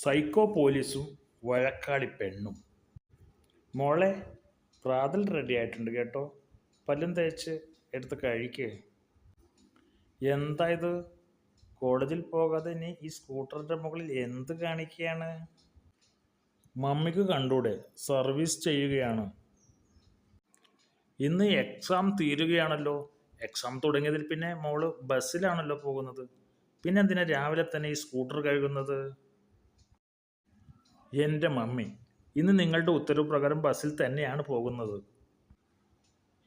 Psycho പോലീസും വഴക്കാളി പെണ്ണും. മോളെ പ്രാതൽ റെഡി ആയിട്ടുണ്ട് കേട്ടോ. പല്ലും തേച്ച് എടുത്ത് കഴിക്കേ എന്താ ഇത് കോളേജിൽ പോകാതെ ഇനി ഈ സ്കൂട്ടറിന്റെ മുകളിൽ എന്ത് കാണിക്കുകയാണ് മമ്മിക്ക് കണ്ടൂടെ സർവീസ് ചെയ്യുകയാണ്. ഇന്ന് എക്സാം തീരുകയാണല്ലോ. എക്സാം തുടങ്ങിയതിൽ പിന്നെ മോൾ ബസ്സിലാണല്ലോ പോകുന്നത്. പിന്നെ എന്തിനാ രാവിലെ തന്നെ ഈ സ്കൂട്ടർ കഴുകുന്നത്? എന്റെ മമ്മി ഇന്ന് നിങ്ങളുടെ ഉത്തരവ് പ്രകാരം ബസ്സിൽ തന്നെയാണ് പോകുന്നത്.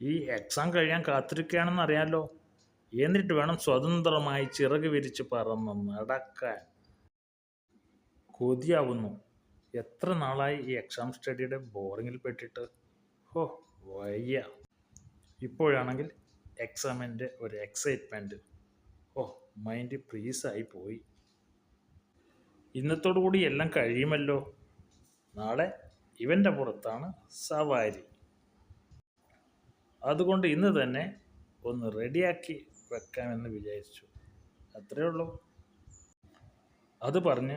ഈ എക്സാം കഴിയാൻ കാത്തിരിക്കുകയാണെന്ന് അറിയാമല്ലോ എന്നിട്ട് വേണം സ്വതന്ത്രമായി ചിറക് വിരിച്ച് പറന്ന് നടക്കാൻ. കൊതിയാവുന്നു. എത്ര നാളായി ഈ എക്സാം സ്റ്റഡിയുടെ ബോറിങ്ങിൽ പെട്ടിട്ട്? ഹോ വയ്യ. ഇപ്പോഴാണെങ്കിൽ എക്സാമിന്റെ ഒരു എക്സൈറ്റ്മെന്റ് ഓ മൈൻഡ് ഫ്രീസായി പോയി. ഇന്നത്തോടു കൂടി എല്ലാം കഴിയുമല്ലോ. നാളെ ഇവന്റെ പുറത്താണ് സവാരി. അതുകൊണ്ട് ഇന്ന് തന്നെ ഒന്ന് റെഡിയാക്കി വെക്കാമെന്ന് വിചാരിച്ചു. അത്രേ ഉള്ളൂ. അത് പറഞ്ഞ്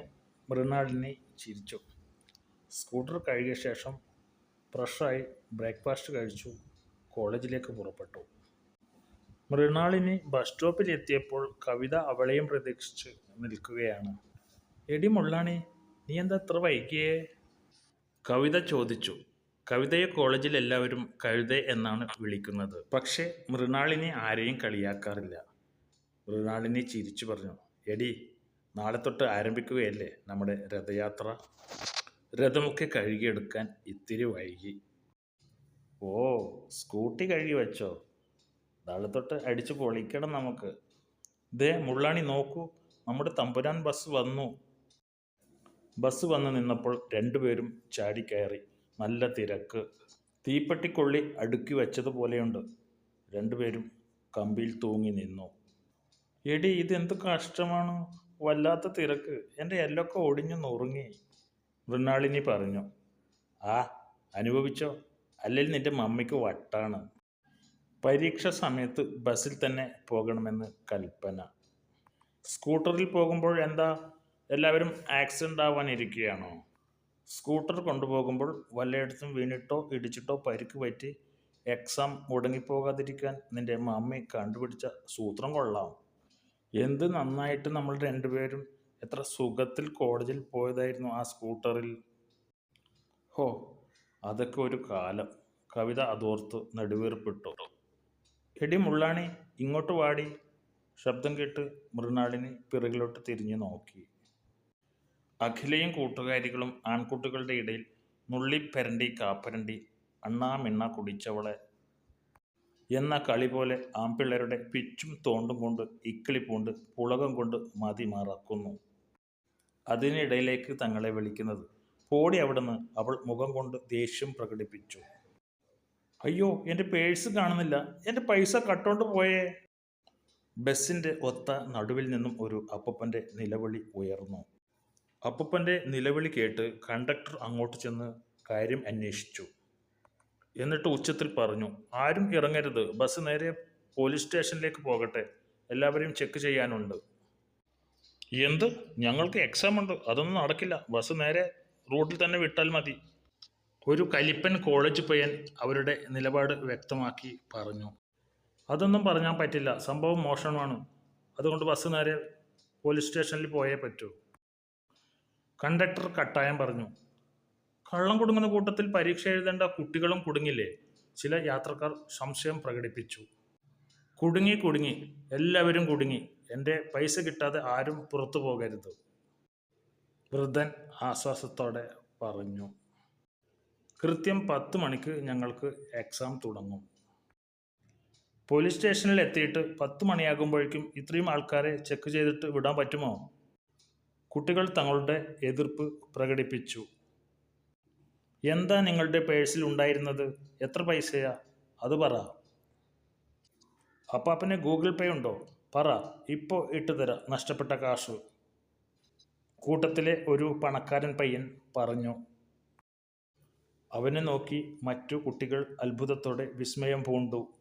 മൃണാളിനി ചിരിച്ചു. സ്കൂട്ടർ കഴുകിയ ശേഷം ഫ്രഷായി ബ്രേക്ക്ഫാസ്റ്റ് കഴിച്ചു. കോളേജിലേക്ക് പുറപ്പെട്ടു. മൃണാളിനി ബസ് സ്റ്റോപ്പിൽ എത്തിയപ്പോൾ കവിത അവളെയും പ്രതീക്ഷിച്ച് നിൽക്കുകയാണ്. എടി മുള്ളാണി നീ എന്താ അത്ര വൈകിയേ? കവിത ചോദിച്ചു. കവിതയെ കോളേജിൽ എല്ലാവരും കവിത എന്നാണ് വിളിക്കുന്നത്. പക്ഷേ മൃണാളിനെ ആരെയും കളിയാക്കാറില്ല. മൃണാളിനെ ചിരിച്ചു പറഞ്ഞു. എടി നാളെ തൊട്ട് ആരംഭിക്കുകയല്ലേ നമ്മുടെ രഥയാത്ര? രഥമൊക്കെ കഴുകിയെടുക്കാൻ ഇത്തിരി വൈകി. ഓ സ്കൂട്ടി കഴുകി വെച്ചോ? നാളെ തൊട്ട് അടിച്ചു പൊളിക്കണം നമുക്ക്. ദേ മുള്ളാണി നോക്കൂ. നമ്മുടെ തമ്പുരാൻ ബസ് വന്നു. ബസ് വന്ന് നിന്നപ്പോൾ രണ്ടുപേരും ചാടിക്കയറി നല്ല തിരക്ക്. തീപ്പെട്ടിക്കൊള്ളി അടുക്കി വെച്ചതുപോലെയുണ്ട്. രണ്ടുപേരും കമ്പിയിൽ തൂങ്ങി നിന്നു. എടി ഇതെന്ത് കഷ്ടമാണ്? വല്ലാത്ത തിരക്ക്. എന്റെ എല്ലൊക്കെ ഒടിഞ്ഞു നുറുങ്ങി. മൃണാളിനി പറഞ്ഞു ആ അനുഭവിച്ചോ? അല്ലെങ്കിൽ നിന്റെ മമ്മിക്ക് വട്ടാണ്. പരീക്ഷ സമയത്ത് ബസ്സിൽ തന്നെ പോകണമെന്ന് കൽപ്പന. സ്കൂട്ടറിൽ പോകുമ്പോൾ എന്താ എല്ലാവരും ആക്സിഡന്റ് ആവാനിരിക്കുകയാണോ? സ്കൂട്ടർ കൊണ്ടുപോകുമ്പോൾ വല്ലയിടത്തും വീണിട്ടോ ഇടിച്ചിട്ടോ പരിക്ക് പറ്റി എക്സാം മുടങ്ങിപ്പോകാതിരിക്കാൻ നിന്റെ മമ്മി കണ്ടുപിടിച്ച സൂത്രം കൊള്ളാം. എന്ത് നന്നായിട്ട് നമ്മൾ രണ്ടുപേരും എത്ര സുഖത്തിൽ കോളേജിൽ പോയതായിരുന്നു ആ സ്കൂട്ടറിൽ ഹോ അതൊക്കെ ഒരു കാലം. കവിത അതോർത്ത് നെടുവേർപ്പെട്ടു. എടി മുള്ളാണി ഇങ്ങോട്ട് വാടി. ശബ്ദം കേട്ട് മൃണാളിനി പിറകിലോട്ട് തിരിഞ്ഞു നോക്കി. അഖിലയും കൂട്ടുകാരികളും ആൺകുട്ടികളുടെ ഇടയിൽ നുള്ളിപ്പരണ്ടി കാപ്പരണ്ടി അണ്ണാ മിണ്ണ കുടിച്ചവളെ എന്ന കളി പോലെ ആൺപിള്ളേരുടെ പിച്ചും തോണ്ടും കൊണ്ട് ഇക്കിളി പൂണ്ട് പുളകം കൊണ്ട് മതി മറക്കുന്നു. അതിനിടയിലേക്ക് തങ്ങളെ വിളിക്കുന്നത്. പോടി അവിടുന്ന് അവൾ മുഖം കൊണ്ട് ദേഷ്യം പ്രകടിപ്പിച്ചു. അയ്യോ എന്റെ പേഴ്സ് കാണുന്നില്ല. എന്റെ പൈസ കട്ടോണ്ട് പോയേ. ബസ്സിന്റെ ഒത്ത നടുവിൽ നിന്നും ഒരു അപ്പപ്പന്റെ നിലവിളി ഉയർന്നു. അപ്പപ്പന്റെ നിലവിളി കേട്ട് കണ്ടക്ടർ അങ്ങോട്ട് ചെന്ന് കാര്യം അന്വേഷിച്ചു. എന്നിട്ട് ഉച്ചത്തിൽ പറഞ്ഞു ആരും ഇറങ്ങരുത്. ബസ് നേരെ പോലീസ് സ്റ്റേഷനിലേക്ക് പോകട്ടെ. എല്ലാവരെയും ചെക്ക് ചെയ്യാനുണ്ട്. എന്ത്? ഞങ്ങൾക്ക് എക്സാം ഉണ്ട്. അതൊന്നും നടക്കില്ല. ബസ് നേരെ റൂട്ടിൽ തന്നെ വിട്ടാൽ മതി. ഒരു കലിപ്പൻ കോളേജ് പയ്യൻ അവരുടെ നിലപാട് വ്യക്തമാക്കി പറഞ്ഞു. അതൊന്നും പറഞ്ഞാൽ പറ്റില്ല. സംഭവം മോശമാണ് അതുകൊണ്ട് ബസ് നേരെ പോലീസ് സ്റ്റേഷനിൽ പോയേ പറ്റൂ. കണ്ടക്ടർ കട്ടായം പറഞ്ഞു. കള്ളം കുടുങ്ങുന്ന കൂട്ടത്തിൽ പരീക്ഷ എഴുതേണ്ട കുട്ടികളും കുടുങ്ങില്ലേ? ചില യാത്രക്കാർ സംശയം പ്രകടിപ്പിച്ചു. കുടുങ്ങി കുടുങ്ങി. എല്ലാവരും കുടുങ്ങി. എന്റെ പൈസ കിട്ടാതെ ആരും പുറത്തു പോകരുത്. വൃദ്ധൻ ആശ്വാസത്തോടെ പറഞ്ഞു. കൃത്യം പത്ത് മണിക്ക് ഞങ്ങൾക്ക് എക്സാം തുടങ്ങും. പോലീസ് സ്റ്റേഷനിൽ എത്തിയിട്ട് പത്ത് മണിയാകുമ്പോഴേക്കും ഇത്രയും ആൾക്കാരെ ചെക്ക് ചെയ്തിട്ട് വിടാൻ പറ്റുമോ? കുട്ടികൾ തങ്ങളുടെ എതിർപ്പ് പ്രകടിപ്പിച്ചു. എന്താ നിങ്ങളുടെ പേഴ്സിൽ ഉണ്ടായിരുന്നത്? എത്ര പൈസയാ? അത് പറ. അപ്പാപ്പന് ഗൂഗിൾ പേ ഉണ്ടോ? പറ. ഇപ്പോൾ ഇട്ടുതരാം നഷ്ടപ്പെട്ട കാശ്. കൂട്ടത്തിലെ ഒരു പണക്കാരൻ പയ്യൻ പറഞ്ഞു. അവനെ നോക്കി മറ്റു കുട്ടികൾ അത്ഭുതത്തോടെ വിസ്മയം പൂണ്ടു.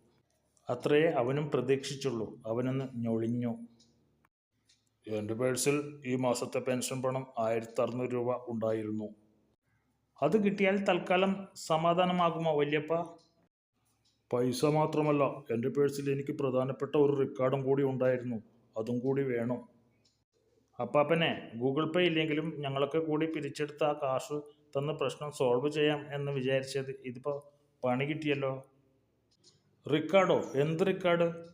അത്രയേ അവനും പ്രതീക്ഷിച്ചുള്ളൂ. അവനൊന്ന് ഞൊളിഞ്ഞു. എന്റെ പേഴ്സിൽ ഈ മാസത്തെ പെൻഷൻ പണം ആയിരത്തി അറുന്നൂറ് രൂപ ഉണ്ടായിരുന്നു. അത് കിട്ടിയാൽ തൽക്കാലം സമാധാനമാകുമോ വല്യപ്പ? പൈസ മാത്രമല്ല എന്റെ പേഴ്സിൽ എനിക്ക് പ്രധാനപ്പെട്ട ഒരു റെക്കോർഡും കൂടി ഉണ്ടായിരുന്നു. അതും കൂടി വേണം. അപ്പാപ്പനെ ഗൂഗിൾ പേ ഇല്ലെങ്കിലും ഞങ്ങളൊക്കെ കൂടി പിരിച്ചെടുത്ത ആ കാശ് തന്ന് പ്രശ്നം സോൾവ് ചെയ്യാം എന്ന് വിചാരിച്ചത് ഇതിപ്പോൾ പണി കിട്ടിയല്ലോ? റിക്കാർഡോ എന്ത് റിക്കാർഡ്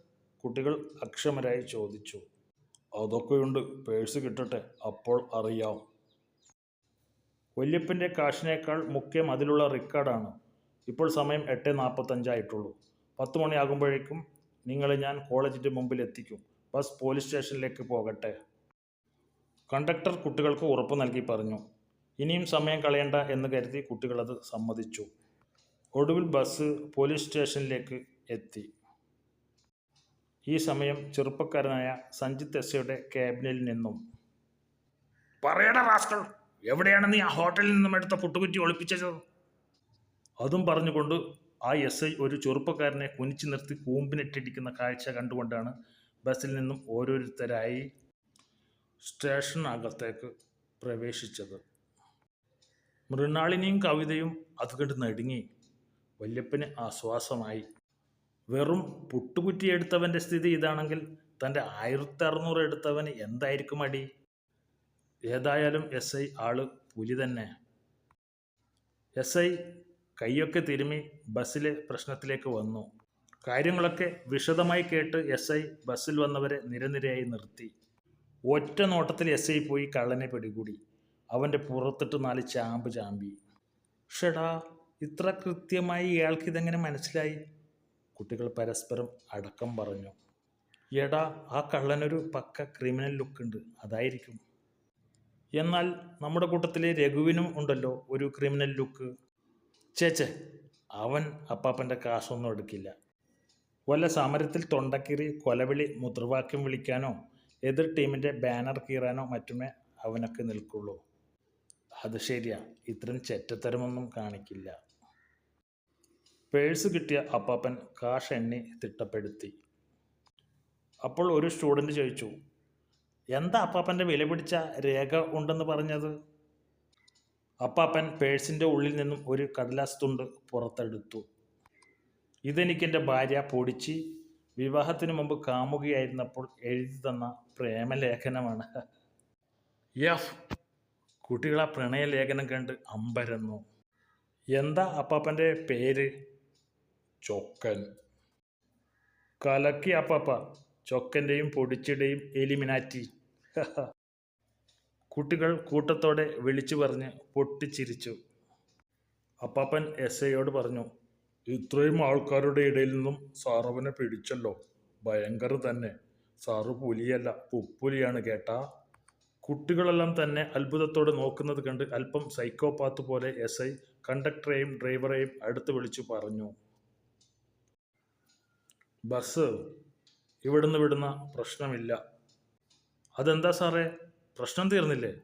കുട്ടികൾ അക്ഷമരായി ചോദിച്ചു. അതൊക്കെയുണ്ട് പേഴ്സ് കിട്ടട്ടെ. അപ്പോൾ അറിയാം. വല്യപ്പന്റെ കാശിനേക്കാൾ മുഖ്യം അതിലുള്ള റിക്കാർഡാണ്. ഇപ്പോൾ സമയം എട്ട് നാൽപ്പത്തഞ്ചായിട്ടുള്ളൂ. പത്ത് മണിയാകുമ്പോഴേക്കും നിങ്ങളെ ഞാൻ കോളേജിന്റെ മുമ്പിൽ എത്തിക്കും. ബസ് പോലീസ് സ്റ്റേഷനിലേക്ക് പോകട്ടെ. കണ്ടക്ടർ കുട്ടികൾക്ക് ഉറപ്പ് നൽകി പറഞ്ഞു. ഇനിയും സമയം കളയണ്ട എന്ന് കരുതി കുട്ടികളത് സമ്മതിച്ചു. ഒടുവിൽ ബസ് പോലീസ് സ്റ്റേഷനിലേക്ക് എത്തി. ഈ സമയം ചെറുപ്പക്കാരനായ സഞ്ജിത്ത് എസ്സയുടെ ക്യാബിനിൽ നിന്നും. പറയട റാസ്കൾ എവിടെയാണ് നീ ആ ഹോട്ടലിൽ നിന്നും എടുത്ത പുട്ടുകുറ്റി ഒളിപ്പിച്ചത്? അതും പറഞ്ഞുകൊണ്ട് ആ എസ് ഐ ഒരു ചെറുപ്പക്കാരനെ കുനിച്ചു നിർത്തി കൂമ്പിനെട്ടിടിക്കുന്ന കാഴ്ച കണ്ടുകൊണ്ടാണ് ബസ്സിൽ നിന്നും ഓരോരുത്തരായി സ്റ്റേഷനകത്തേക്ക് പ്രവേശിച്ചത്. മൃണാളിനിയും കവിതയും അത് കണ്ട് നടുങ്ങി. വല്യപ്പന് ആശ്വാസമായി. വെറും പുട്ടുകുറ്റി എടുത്തവന്റെ സ്ഥിതി ഇതാണെങ്കിൽ തന്റെ ആയിരത്തി അറുന്നൂറ് എടുത്തവന് എന്തായിരിക്കും അടി? ഏതായാലും എസ് ഐ ആൾ പുലി തന്നെ. എസ് ഐ കൈയൊക്കെ തിരുമി ബസ്സിലെ പ്രശ്നത്തിലേക്ക് വന്നു. കാര്യങ്ങളൊക്കെ വിശദമായി കേട്ട് എസ് ഐ ബസ്സിൽ വന്നവരെ നിരനിരയായി നിർത്തി. ഒറ്റ നോട്ടത്തിൽ എസ് ഐ പോയി കള്ളനെ പിടികൂടി. അവന്റെ പുറത്തിട്ട് നാല് ചാമ്പ് ചാമ്പി. ഷെടാ ഇത്ര കൃത്യമായി ഇയാൾക്ക് ഇതെങ്ങനെ മനസ്സിലായി? കുട്ടികൾ പരസ്പരം അടക്കം പറഞ്ഞു. എടാ ആ കള്ളനൊരു പക്ക ക്രിമിനൽ ലുക്ക് ഉണ്ട് അതായിരിക്കും. എന്നാൽ നമ്മുടെ കൂട്ടത്തിലെ രഘുവിനും ഉണ്ടല്ലോ ഒരു ക്രിമിനൽ ലുക്ക്. ചേച്ചെ അവൻ അപ്പാപ്പന്റെ കാശൊന്നും എടുക്കില്ല. വല്ല സമരത്തിൽ തൊണ്ടക്കീറി കൊലവിളി മുദ്രവാക്യം വിളിക്കാനോ എതിർ ടീമിന്റെ ബാനർ കീറാനോ മറ്റുമേ അവനൊക്കെ നിൽക്കുള്ളൂ. അത് ശരിയാ. ഇത്തരം ചെറ്റത്തരമൊന്നും കാണിക്കില്ല. പേഴ്സ് കിട്ടിയ അപ്പാപ്പൻ കാഷ് എണ്ണി തിട്ടപ്പെടുത്തി. അപ്പോൾ ഒരു സ്റ്റുഡന്റ് ചോദിച്ചു എന്താ അപ്പാപ്പന്റെ വില പിടിച്ച രേഖ ഉണ്ടെന്ന് പറഞ്ഞത്? അപ്പാപ്പൻ പേഴ്സിന്റെ ഉള്ളിൽ നിന്നും ഒരു കടലാസ് തുണ്ട് പുറത്തെടുത്തു. ഇതെനിക്കെന്റെ ഭാര്യ പൊടിച്ച് വിവാഹത്തിന് മുമ്പ് കാമുകയായിരുന്നപ്പോൾ എഴുതി തന്ന പ്രേമലേഖനമാണ്. യഫ് കുട്ടികളാ പ്രണയലേഖനം കണ്ട് അമ്പരന്നു. എന്താ അപ്പാപ്പന്റെ പേര്? ചൊക്കൻ. കലക്കി അപ്പാപ്പ. ചൊക്കന്റെയും പൊടിച്ചിടെയും എലിമിനാറ്റി. കുട്ടികൾ കൂട്ടത്തോടെ വിളിച്ചു പറഞ്ഞ് പൊട്ടിച്ചിരിച്ചു. അപ്പാപ്പൻ എസ് ഐയോട് പറഞ്ഞു ഇത്രയും ആൾക്കാരുടെ ഇടയിൽ നിന്നും സാറവനെ പിടിച്ചല്ലോ. ഭയങ്കര തന്നെ. സാറ് പുലിയല്ല പുപ്പുലിയാണ് കേട്ടാ. കുട്ടികളെല്ലാം തന്നെ അത്ഭുതത്തോടെ നോക്കുന്നത് കണ്ട് അല്പം സൈക്കോപാത്ത് പോലെ എസ് ഐ കണ്ടക്ടറെയും ഡ്രൈവറെയും അടുത്ത് വിളിച്ചു പറഞ്ഞു. ബസ് ഇവിടുന്ന് വിടുന്ന പ്രശ്നമില്ല. അതെന്താ സാറേ? പ്രശ്നം തീർന്നില്ലേ?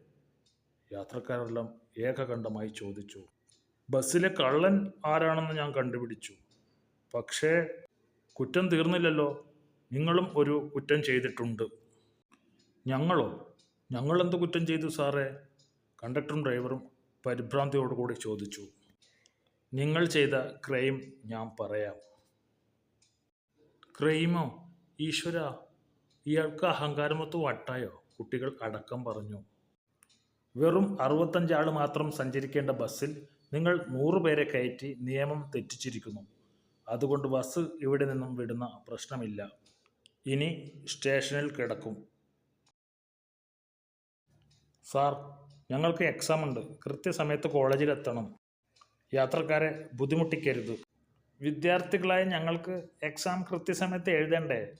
യാത്രക്കാരെല്ലാം ഏകകണ്ഠമായി ചോദിച്ചു. ബസ്സിലെ കള്ളൻ ആരാണെന്ന് ഞാൻ കണ്ടുപിടിച്ചു. പക്ഷേ കുറ്റം തീർന്നില്ലല്ലോ. നിങ്ങളും ഒരു കുറ്റം ചെയ്തിട്ടുണ്ട്. ഞങ്ങളോ? ഞങ്ങൾ എന്ത് കുറ്റം ചെയ്തു സാറേ? കണ്ടക്ടറും ഡ്രൈവറും പരിഭ്രാന്തിയോടുകൂടി ചോദിച്ചു. നിങ്ങൾ ചെയ്ത ക്രൈം ഞാൻ പറയാം. ക്രൈമോ? ഈശ്വര ഇയാൾക്ക് അഹങ്കാരമൊത്ത് വട്ടായോ? കുട്ടികൾ അടക്കം പറഞ്ഞു. വെറും അറുപത്തഞ്ചാൾ മാത്രം സഞ്ചരിക്കേണ്ട ബസ്സിൽ നിങ്ങൾ നൂറ് പേരെ കയറ്റി നിയമം തെറ്റിച്ചിരിക്കുന്നു. അതുകൊണ്ട് ബസ് ഇവിടെ നിന്നും വിടുന്ന പ്രശ്നമില്ല. ഇനി സ്റ്റേഷനിൽ കിടക്കും. സാർ ഞങ്ങൾക്ക് എക്സാം ഉണ്ട് കൃത്യസമയത്ത് കോളേജിലെത്തണം. യാത്രക്കാരെ ബുദ്ധിമുട്ടിക്കരുത്. വിദ്യാർത്ഥികളായ ഞങ്ങൾക്ക് എക്സാം കൃത്യസമയത്ത് എഴുതണ്ടേ?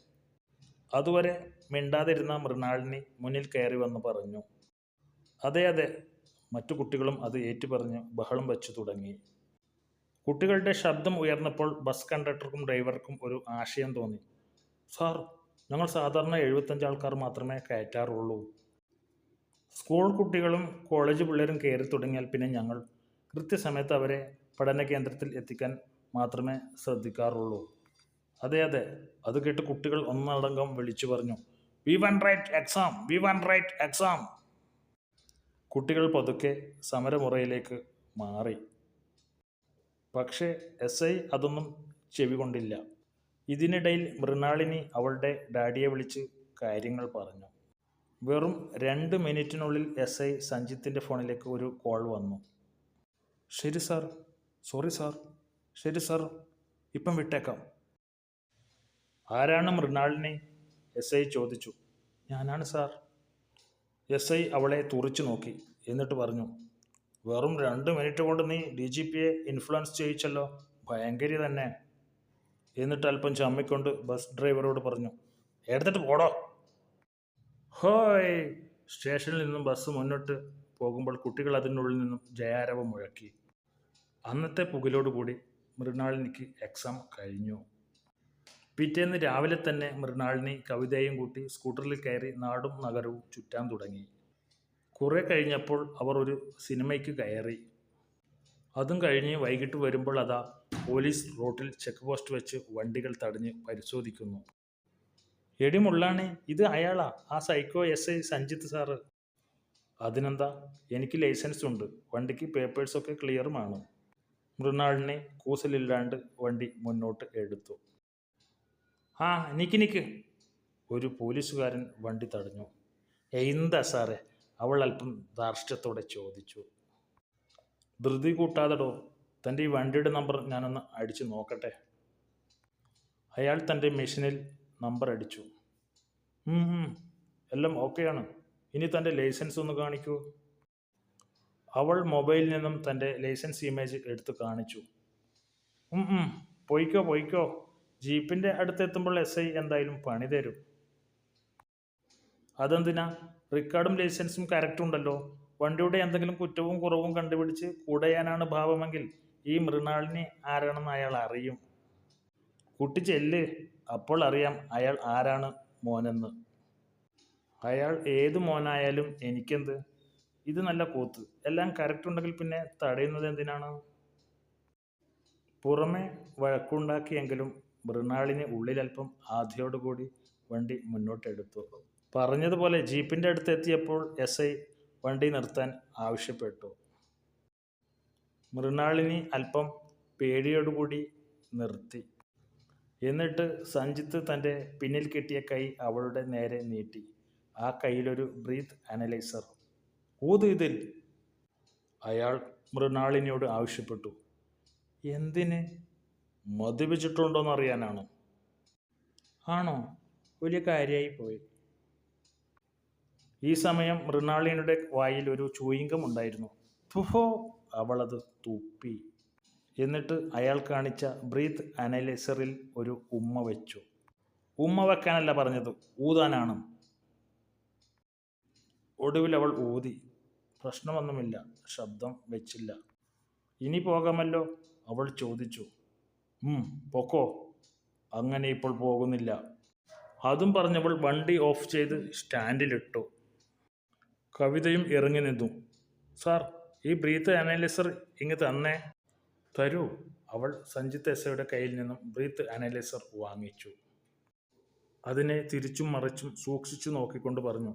അതുവരെ മിണ്ടാതിരുന്ന മൃണാളിനി മുന്നിൽ കയറി വന്ന് പറഞ്ഞു. അതെ അതെ മറ്റു കുട്ടികളും അത് ഏറ്റുപറഞ്ഞ് ബഹളം വച്ചു തുടങ്ങി. കുട്ടികളുടെ ശബ്ദം ഉയർന്നപ്പോൾ ബസ് കണ്ടക്ടർക്കും ഡ്രൈവർക്കും ഒരു ആശയം തോന്നി. സാർ ഞങ്ങൾ സാധാരണ എഴുപത്തഞ്ച് ആൾക്കാർ മാത്രമേ കയറ്റാറുള്ളൂ. സ്കൂൾ കുട്ടികളും കോളേജ് പിള്ളേരും കയറി തുടങ്ങിയാൽ പിന്നെ ഞങ്ങൾ കൃത്യസമയത്ത് അവരെ പഠന കേന്ദ്രത്തിൽ എത്തിക്കാൻ മാത്രമേ ശ്രദ്ധിക്കാറുള്ളൂ. അതെ അതെ. അത് കേട്ട് കുട്ടികൾ ഒന്നടങ്കം വിളിച്ചു പറഞ്ഞു we want right exam we want right exam. കുട്ടികൾ പതുക്കെ സമരമുറയിലേക്ക് മാറി. പക്ഷേ എസ് ഐ അതൊന്നും ചെവികൊണ്ടില്ല ഇതിനിടയിൽ മൃണാളിനി അവളുടെ ഡാഡിയെ വിളിച്ച് കാര്യങ്ങൾ പറഞ്ഞു. വെറും രണ്ട് മിനിറ്റിനുള്ളിൽ എസ് ഐ സഞ്ജിത്തിന്റെ ഫോണിലേക്ക് ഒരു കോൾ വന്നു. ശരി സാർ സോറി സാർ. ശരി സർ ഇപ്പം വിട്ടേക്കാം. ആരാണ് മൃണാളിനി? എസ് ഐ ചോദിച്ചു. ഞാനാണ് സാർ. എസ് ഐ അവളെ തുറിച്ചു നോക്കി. എന്നിട്ട് പറഞ്ഞു വെറും രണ്ട് മിനിറ്റ് കൊണ്ട് നീ ഡി ജി പിയെ ഇൻഫ്ലുവൻസ് ചെയ്യിച്ചല്ലോ. ഭയങ്കരി തന്നെ. എന്നിട്ട് അല്പം ചമ്മിക്കൊണ്ട് ബസ് ഡ്രൈവറോട് പറഞ്ഞു എടുത്തിട്ട് പോടോ. ഹോയ്! സ്റ്റേഷനിൽ നിന്നും ബസ് മുന്നോട്ട് പോകുമ്പോൾ കുട്ടികൾ അതിനുള്ളിൽ നിന്നും ജയാരവം മുഴക്കി. അന്നത്തെ പുകലോടുകൂടി മൃണാളിനിക്ക് എക്സാം കഴിഞ്ഞു. പിറ്റേന്ന് രാവിലെ തന്നെ മൃണാളിനി കവിതയും കൂട്ടി സ്കൂട്ടറിൽ കയറി നാടും നഗരവും ചുറ്റാൻ തുടങ്ങി. കുറേ കഴിഞ്ഞപ്പോൾ അവർ ഒരു സിനിമയ്ക്ക് കയറി. അതും കഴിഞ്ഞ് വൈകിട്ട് വരുമ്പോൾ അതാ പോലീസ് റോട്ടിൽ ചെക്ക് പോസ്റ്റ് വെച്ച് വണ്ടികൾ തടഞ്ഞ് പരിശോധിക്കുന്നു. എടിമുള്ളാണ് ഇത് അയാളാ ആ psycho S I Sanjith sir അതിനെന്താ? എനിക്ക് ലൈസൻസ് ഉണ്ട്. വണ്ടിക്ക് പേപ്പേഴ്സൊക്കെ ക്ലിയറുമാണ് മൃണാളിനെ കൂസലില്ലാണ്ട് വണ്ടി മുന്നോട്ട് എടുത്തു. ആ നിക്ക് നിക്ക്. ഒരു പോലീസുകാരൻ വണ്ടി തടഞ്ഞു. എന്താ സാറേ? അവൾ അല്പം ധാർഷ്ട്യത്തോടെ ചോദിച്ചു. ധൃതി കൂട്ടാതെടോ തന്റെ ഈ വണ്ടിയുടെ നമ്പർ ഞാനൊന്ന് അടിച്ചു നോക്കട്ടെ. അയാൾ തന്റെ മെഷീനിൽ നമ്പർ അടിച്ചു. എല്ലാം ഓക്കെയാണ്. ഇനി തന്റെ ലൈസൻസ് ഒന്ന് കാണിക്കൂ. അവൾ മൊബൈലിൽ നിന്നും തന്റെ ലൈസൻസ് ഇമേജ് എടുത്ത് കാണിച്ചു. പോയിക്കോ പോയിക്കോ. ജീപ്പിന്റെ അടുത്തെത്തുമ്പോൾ എസ് ഐ എന്തായാലും പണി തരും. അതെന്തിനാ? റിക്കാർഡും ലൈസൻസും കറക്റ്റ് ഉണ്ടല്ലോ. വണ്ടിയുടെ എന്തെങ്കിലും കുറ്റവും കുറവും കണ്ടുപിടിച്ച് കൂടയാനാണ് ഭാവമെങ്കിൽ ഈ മൃണാളിനെ ആരാണെന്ന് അയാൾ അറിയും. കുട്ടി ചെല്ല്. അപ്പോൾ അറിയാം അയാൾ ആരാണ് മോനെന്ന്. അയാൾ ഏത് മോനായാലും എനിക്കെന്ത്? ഇത് നല്ല കൂത്ത്. എല്ലാം കറക്റ്റ് ഉണ്ടെങ്കിൽ പിന്നെ തടയുന്നത് എന്തിനാണ്? പുറമെ വഴക്കുണ്ടാക്കിയെങ്കിലും മൃണാളിന് ഉള്ളിലല്പം ആധിയോടുകൂടി വണ്ടി മുന്നോട്ടെടുത്തു. പറഞ്ഞതുപോലെ ജീപ്പിന്റെ അടുത്ത് എത്തിയപ്പോൾ എസ് ഐ വണ്ടി നിർത്താൻ ആവശ്യപ്പെട്ടു. മൃണാളിനി അല്പം പേടിയോടുകൂടി നിർത്തി. എന്നിട്ട് സഞ്ജിത്ത് തന്റെ പിന്നിൽ കിട്ടിയ കൈ അവളുടെ നേരെ നീട്ടി. ആ കയ്യിലൊരു ബ്രീത്ത് അനലൈസർ ഊത് ഇതിൽ. അയാൾ മൃണാളിനിയോട് ആവശ്യപ്പെട്ടു. എന്തിന്? മദ്യപിച്ചിട്ടുണ്ടോന്ന് അറിയാനാണോ ആണോ? വലിയ കാര്യമായി പോയി. ഈ സമയം മൃണാളിനിയുടെ വായിൽ ഒരു ചൂയിങ്കം ഉണ്ടായിരുന്നു. ഫുഹോ അവളത് തുപ്പി. എന്നിട്ട് അയാൾ കാണിച്ച ബ്രീത്ത് അനലൈസറിൽ ഒരു ഉമ്മ വെച്ചു. ഉമ്മ വെക്കാനല്ല പറഞ്ഞത് ഊതാനാണ്. ഒടുവിൽ അവൾ ഊതി. പ്രശ്നമൊന്നുമില്ല. ശബ്ദം വെച്ചില്ല. ഇനി പോകാമല്ലോ? അവൾ ചോദിച്ചു. പൊക്കോ. അങ്ങനെ ഇപ്പോൾ പോകുന്നില്ല. അതും പറഞ്ഞപ്പോൾ വണ്ടി ഓഫ് ചെയ്ത് സ്റ്റാൻഡിലിട്ടു. കവിതയും ഇറങ്ങി നിന്നു. സാർ ഈ ബ്രീത്ത് അനലൈസർ ഇങ്ങ് തന്നേ. തരൂ. അവൾ സഞ്ജിത്ത് എസയുടെ കയ്യിൽ നിന്നും ബ്രീത്ത് അനലൈസർ വാങ്ങിച്ചു. അതിനെ തിരിച്ചും മറിച്ചും സൂക്ഷിച്ചു നോക്കിക്കൊണ്ട് പറഞ്ഞു.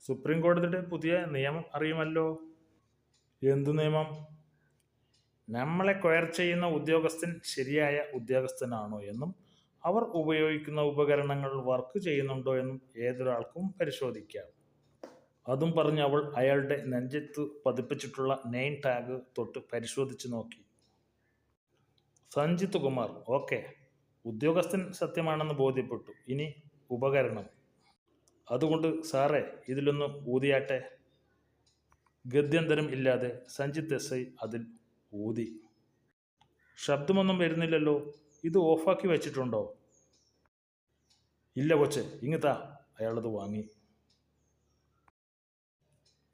സുപ്രീം കോടതിയുടെ പുതിയ നിയമം അറിയുമല്ലോ? എന്തു നിയമം? നമ്മളെ ക്വയർ ചെയ്യുന്ന ഉദ്യോഗസ്ഥൻ ശരിയായ ഉദ്യോഗസ്ഥനാണോ എന്നും അവർ ഉപയോഗിക്കുന്ന ഉപകരണങ്ങൾ വർക്ക് ചെയ്യുന്നുണ്ടോ എന്നും ഏതൊരാൾക്കും പരിശോധിക്കാം. അതും പറഞ്ഞ് അവൾ അയാളുടെ നെഞ്ചത്ത് പതിപ്പിച്ചിട്ടുള്ള നെയിം ടാഗ് തൊട്ട് പരിശോധിച്ച് നോക്കി. സഞ്ജിത് കുമാർ ഓക്കെ. ഉദ്യോഗസ്ഥൻ സത്യമാണെന്ന് ബോധ്യപ്പെട്ടു. ഇനി ഉപകരണം. അതുകൊണ്ട് സാറേ ഇതിലൊന്ന് ഊതിയാട്ടെ? ഗദ്യന്തരം ഇല്ലാതെ സഞ്ജിത്ത് എസ് ഐ അതിൽ ഊതി. ശബ്ദമൊന്നും വരുന്നില്ലല്ലോ. ഇത് ഓഫാക്കി വെച്ചിട്ടുണ്ടോ? ഇല്ല കൊച്ചെ ഇങ്ങത്താ അയാളത് വാങ്ങി.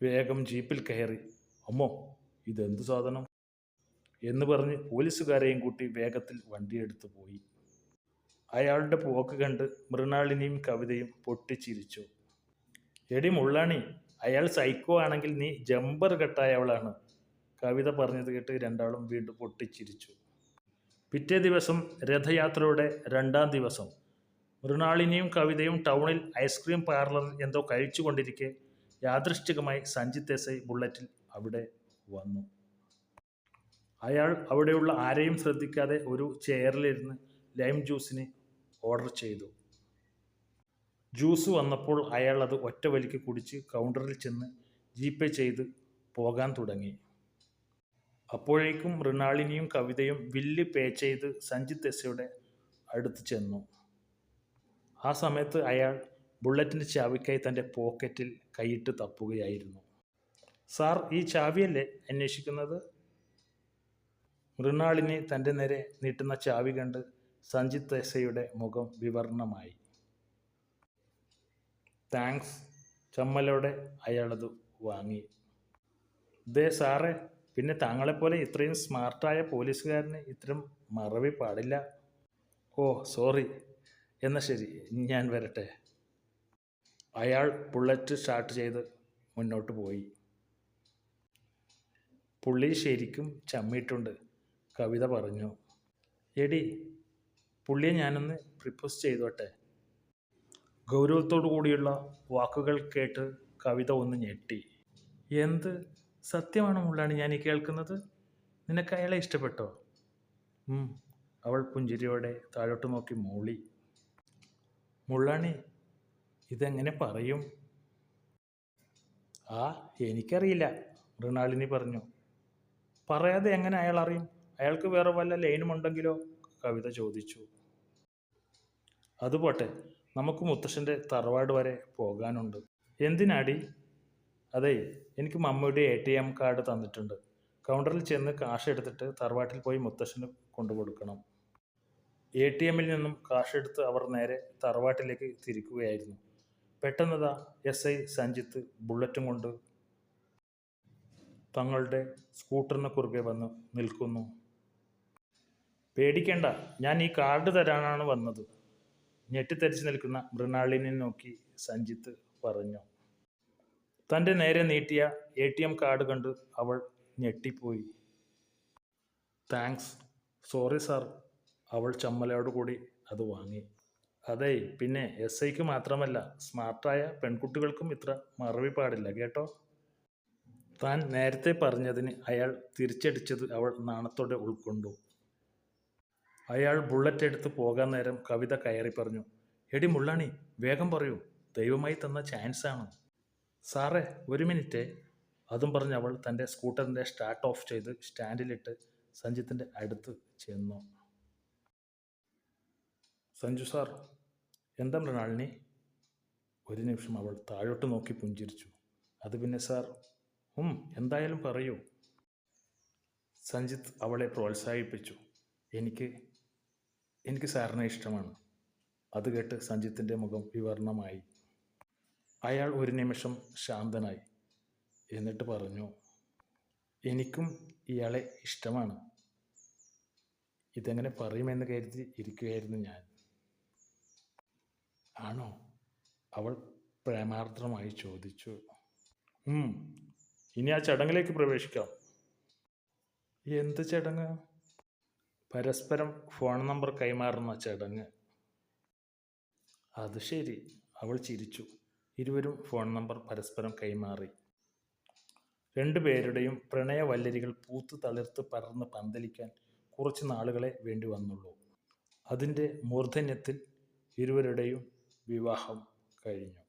വേഗം ജീപ്പിൽ കയറി. അമ്മോ ഇതെന്ത് സാധനം? എന്ന് പറഞ്ഞ് പോലീസുകാരെയും കൂട്ടി വേഗത്തിൽ വണ്ടിയെടുത്ത് പോയി. അയാളുടെ പോക്ക് കണ്ട് മൃണാളിനിയും കവിതയും പൊട്ടിച്ചിരിച്ചു. എടി മുള്ളാണി അയാൾ സൈക്കോ ആണെങ്കിൽ നീ ജമ്പർ കെട്ടായവളാണ് കവിത പറഞ്ഞത് കേട്ട് രണ്ടാളും വീണ്ടും പൊട്ടിച്ചിരിച്ചു. പിറ്റേ ദിവസം രഥയാത്രയുടെ രണ്ടാം ദിവസം. മൃണാളിനിയും കവിതയും ടൗണിൽ ഐസ്ക്രീം പാർലർ എന്തോ കഴിച്ചുകൊണ്ടിരിക്കെ യാദൃശ്ചികമായി സഞ്ജിത് എസ് ബുള്ളറ്റിൽ അവിടെ വന്നു. അയാൾ അവിടെയുള്ള ആരെയും ശ്രദ്ധിക്കാതെ ഒരു ചെയറിലിരുന്ന് ലൈം ജ്യൂസിന് ഓർഡർ ചെയ്തു. ജ്യൂസ് വന്നപ്പോൾ അയാൾ അത് ഒറ്റ വലിക്ക് കുടിച്ച് കൗണ്ടറിൽ ചെന്ന് ജിപേ ചെയ്ത് പോകാൻ തുടങ്ങി. അപ്പോഴേക്കും മൃണാളിനിയും കവിതയും ബില്ല് പേ ചെയ്ത് സഞ്ജിത്ത് എസ്സയുടെ അടുത്ത് ചെന്നു. ആ സമയത്ത് അയാൾ ബുള്ളറ്റിന്റെ ചാവിക്കായി തന്റെ പോക്കറ്റിൽ കൈയിട്ട് തപ്പുകയായിരുന്നു. സാർ ഈ ചാവിയല്ലേ അന്വേഷിക്കുന്നത്? മൃണാളിനി തന്റെ നേരെ നീട്ടുന്ന ചാവി കണ്ട് സഞ്ജിത്ത് ദേശയുടെ മുഖം വിവർണമായി. താങ്ക്സ്. ചമ്മലോടെ അയാളത് വാങ്ങി. ദേ സാറേ പിന്നെ താങ്കളെപ്പോലെ ഇത്രയും സ്മാർട്ടായ പോലീസുകാരന് ഇത്തരം മറവി പാടില്ല. Oh sorry. എന്നാൽ ശരി ഞാൻ വരട്ടെ. അയാൾ ബുള്ളറ്റ് സ്റ്റാർട്ട് ചെയ്ത് മുന്നോട്ട് പോയി. പുള്ളി ശരിക്കും ചമ്മിയിട്ടുണ്ട് കവിത പറഞ്ഞു. എടി പുള്ളിയെ ഞാനൊന്ന് പ്രിപ്പോസ് ചെയ്തോട്ടെ. ഗൗരവത്തോടു കൂടിയുള്ള വാക്കുകൾ കേട്ട് കവിത ഒന്ന് ഞെട്ടി. എന്ത് സത്യമാണോ മുള്ളാണ് ഞാൻ ഈ കേൾക്കുന്നത്? നിനക്ക് അയാളെ ഇഷ്ടപ്പെട്ടോ? അവൾ പുഞ്ചിരിയോടെ താഴോട്ട് നോക്കി മൂളി. മുള്ളാണി ഇതെങ്ങനെ പറയും? ആ എനിക്കറിയില്ല മൃണാളിനി പറഞ്ഞു. പറയാതെ എങ്ങനെ അയാൾ അറിയും? അയാൾക്ക് വേറെ വല്ല ലൈനും ഉണ്ടെങ്കിലോ കവിത ചോദിച്ചു. അതുപോട്ടെ നമുക്ക് മുത്തശ്ശന്റെ തറവാട് വരെ പോകാനുണ്ട്. എന്തിനാടി? അതെ എനിക്ക് മമ്മയുടെ എ ടി എം കാർഡ് തന്നിട്ടുണ്ട്. കൗണ്ടറിൽ ചെന്ന് കാശ് എടുത്തിട്ട് തറവാട്ടിൽ പോയി മുത്തശ്ശന് കൊണ്ടുകൊടുക്കണം. എ ടി എമ്മിൽ നിന്നും കാശ് എടുത്ത് അവർ നേരെ തറവാട്ടിലേക്ക് തിരിക്കുകയായിരുന്നു. പെട്ടെന്നതാ എസ് ഐ സഞ്ജിത്ത് ബുള്ളറ്റും കൊണ്ട് തങ്ങളുടെ സ്കൂട്ടറിന് കുറുകെ വന്ന് നിൽക്കുന്നു. പേടിക്കേണ്ട ഞാൻ ഈ കാർഡ് തരാനാണ് വന്നത്. ഞെട്ടിത്തെറിച്ച് നിൽക്കുന്ന മൃണാളിനെ നോക്കി സഞ്ജിത്ത് പറഞ്ഞു. തന്റെ നേരെ നീട്ടിയ എ ടി എം കാർഡ് കണ്ട് അവൾ ഞെട്ടിപ്പോയി. താങ്ക്സ് സോറി സാർ അവൾ ചമ്മലയോടുകൂടി അത് വാങ്ങി. അതെ പിന്നെ എസ് ഐക്ക് മാത്രമല്ല സ്മാർട്ടായ പെൺകുട്ടികൾക്കും ഇത്ര മറവി പാടില്ല കേട്ടോ? താൻ നേരത്തെ പറഞ്ഞതിന് അയാൾ തിരിച്ചടിച്ചത് അവൾ നാണത്തോടെ ഉൾക്കൊണ്ടു. അയാൾ ബുള്ളറ്റ് എടുത്ത് പോകാൻ നേരം കവിത കയറി പറഞ്ഞു എടി മുള്ളാണി വേഗം പറയൂ ദൈവമായി തന്ന ചാൻസ് ആണ്. സാറേ ഒരു മിനിറ്റ്. അതും പറഞ്ഞ് അവൾ തന്റെ സ്കൂട്ടറിന്റെ സ്റ്റാർട്ട് ഓഫ് ചെയ്ത് സ്റ്റാൻഡിലിട്ട് സഞ്ജിത്തിന്റെ അടുത്ത് ചെന്നു. സഞ്ജു സാർ എന്താ മൃണാളിനി? ഒരു നിമിഷം അവൾ താഴോട്ട് നോക്കി പുഞ്ചിരിച്ചു. അത് പിന്നെ സാർ ഉം എന്തായാലും പറയൂ. സഞ്ജിത്ത് അവളെ പ്രോത്സാഹിപ്പിച്ചു. എനിക്ക് എനിക്ക് സാറിനെ ഇഷ്ടമാണ്. അത് കേട്ട് സഞ്ജിത്തിന്റെ മുഖം വിവർണമായി. അയാൾ ഒരു നിമിഷം ശാന്തനായി. എന്നിട്ട് പറഞ്ഞു എനിക്കും ഇയാളെ ഇഷ്ടമാണ്. ഇതെങ്ങനെ പറയുമെന്ന് കരുതി ഇരിക്കുകയായിരുന്നു ഞാൻ. ആണോ? അവൾ പ്രേമാർദ്രമായി ചോദിച്ചു. ഇനി ആ ചടങ്ങിലേക്ക് പ്രവേശിക്കാം. എന്ത് ചടങ്ങ്? പരസ്പരം ഫോൺ നമ്പർ കൈമാറുന്ന ചടങ്ങ്. അത് ശരി. അവൾ ചിരിച്ചു. ഇരുവരും ഫോൺ നമ്പർ പരസ്പരം കൈമാറി. രണ്ടുപേരുടെയും പ്രണയവല്ലരികൾ പൂത്ത് തളിർത്ത് പടർന്ന് പന്തലിക്കാൻ കുറച്ച് നാളുകളെ വേണ്ടി വന്നുള്ളൂ. അതിന്റെ മൂർധന്യത്തിൽ ഇരുവരുടെയും വിവാഹം കഴിഞ്ഞു.